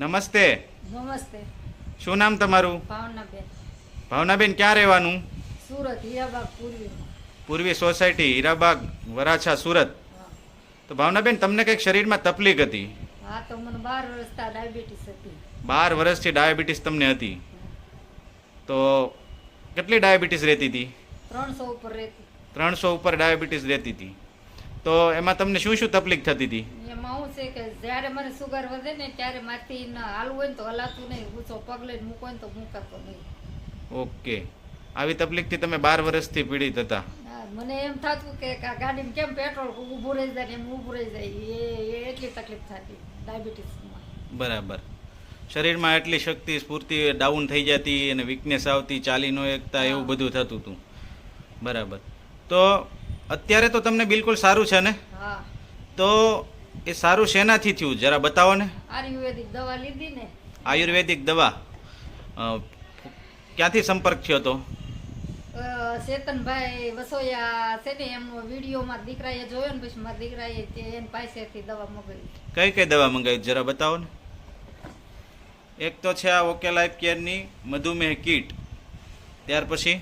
નમસ્તે. નમસ્તે. શું નામ તમારું? ભાવનાબેન. ભાવનાબેન ક્યાં રહેવાનું? સુરત હીરાબાગ પૂર્વી. પૂર્વી સોસાયટી હીરાબાગ વરાછા સુરત. તો ભાવનાબેન તમને કંઈક શરીરમાં તકલીફ હતી? હા તો મને બાર વર્ષતા ડાયાબિટીસ હતી. બાર વર્ષથી ડાયાબિટીસ તમને હતી? તો કેટલી ડાયાબિટીસ રહેતી હતી? ત્રણસો ઉપર રહેતી. ત્રણસો ઉપર ડાયાબિટીસ રહેતી હતી. તો એમાં તમને શું શું તકલીફ થતી હતી? છે કે જ્યારે મને સુગર વધે ને ત્યારે મારથી હાલવું હોય ને તો હલાતું નહીં. ઊંચો પગ લઈને મૂકો ને તો મૂકાતો નહીં. ઓકે. આવી તકલીફથી તમે બાર વર્ષથી પીડિત હતા. મને એમ થતું કે આ ગાડીમાં કેમ પેટ્રોલ ઊભું રહી જાય એમ ઊભું રહી જાય. એ એટલી તકલીફ થતી ડાયાબિટીસમાં. બરાબર. શરીરમાં એટલી શક્તિ સ્ફૂર્તિ ડાઉન થઈ જતી અને વીકનેસ આવતી ચાલી ન એકતા એવું બધું થતું હતું બરાબર. તો અત્યારે તો તમને બિલકુલ સારું છે ને? હા. તો એ સારું શેનાથી થયું? જરા બતાવો ને આયુર્વેદિક દવા લીધી ને. આયુર્વેદિક દવા? ક્યાંથી સંપર્ક થયો હતો? અ, ચેતનભાઈ વસોયા છે ને એમનો વિડીયોમાં દીકરાએ જોયો ને પછી મારા દીકરાએ તે એની પાસેથી દવા મંગાવી. કઈ કઈ દવા મંગાવી? જરા બતાવો ને એક તો છે આ ઓકે લાઈફ કેરની મધુમેહ કીટ. ત્યાર પછી?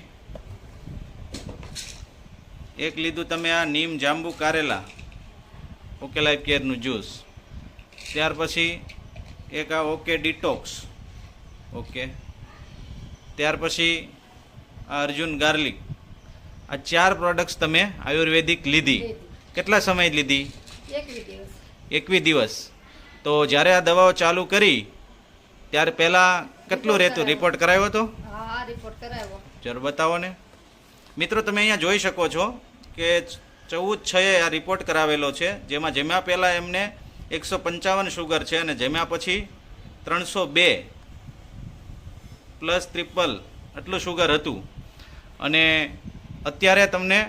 એક લીધું તમે આ નીમ જાંબુ કારેલા. ઓકે લાઈફ કેરનું જ્યુસ. ત્યાર પછી એક આ ઓકે ડિટોક્સ. ઓકે. ત્યાર પછી આ અર્જુન ગાર્લિક. આ ચાર પ્રોડક્ટ્સ તમે આયુર્વેદિક લીધી. કેટલા સમય લીધી? એકવીસ દિવસ. તો જ્યારે આ દવાઓ ચાલુ કરી ત્યારે પહેલાં કેટલું રહેતું રિપોર્ટ કરાવ્યો હતો? હા આ રિપોર્ટ કરાવ્યો જરા બતાવો ને. મિત્રો તમે અહીંયા જોઈ શકો છો કે ચૌદ છએ આ રિપોર્ટ કરાવેલો છે જેમાં જમ્યા પહેલાં એમને એકસો પંચાવન શુગર છે અને જમ્યા પછી ત્રણસો બે પ્લસ ત્રિપલ આટલું શુગર હતું. અને અત્યારે તમને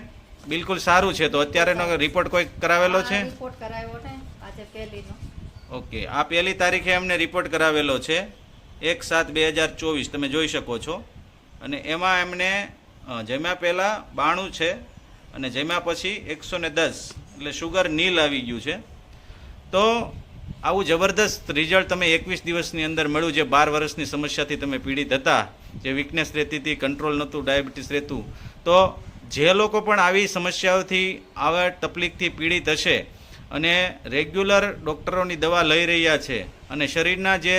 બિલકુલ સારું છે તો અત્યારેનો રિપોર્ટ કોઈ કરાવેલો છે? રિપોર્ટ કરાવ્યો ને આજે પહેલીનો. ઓકે આ પહેલી તારીખે એમને રિપોર્ટ કરાવેલો છે એક સાત બે હજાર ચોવીસ તમે જોઈ શકો છો. અને એમાં એમને જમ્યા પહેલાં બાણું છે અને જમ્યા પછી એકસો ને દસ, એટલે શુગર નીલ આવી ગયું છે. તો આવું જબરદસ્ત રિઝલ્ટ તમે એકવીસ દિવસની અંદર મળ્યું જે બાર વર્ષની સમસ્યાથી તમે પીડિત હતા, જે વીકનેસ રહેતી હતી કંટ્રોલ નહોતું ડાયાબિટીસ રહેતું. તો જે લોકો પણ આવી સમસ્યાઓથી, આવા તકલીફથી પીડિત હશે અને રેગ્યુલર ડૉક્ટરોની દવા લઈ રહ્યા છે અને શરીરના જે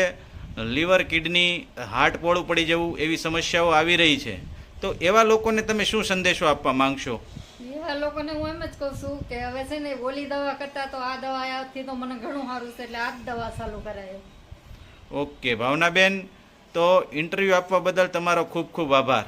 લીવર કિડની હાર્ટ પોળું પડી જવું એવી સમસ્યાઓ આવી રહી છે. તો એવા લોકોને તમે શું સંદેશો આપવા માંગશો? એવા લોકોને હું એમ જ કહું છું કે હવે છે ને ઓલી દવા કરતા તો આ દવા આવતી તો મને ઘણું સારું છે એટલે આ જ દવા ચાલુ કરાય. ઓકે, ભાવનાબેન, તો ઇન્ટરવ્યૂ આપવા બદલ તમારો ખૂબ ખૂબ આભાર.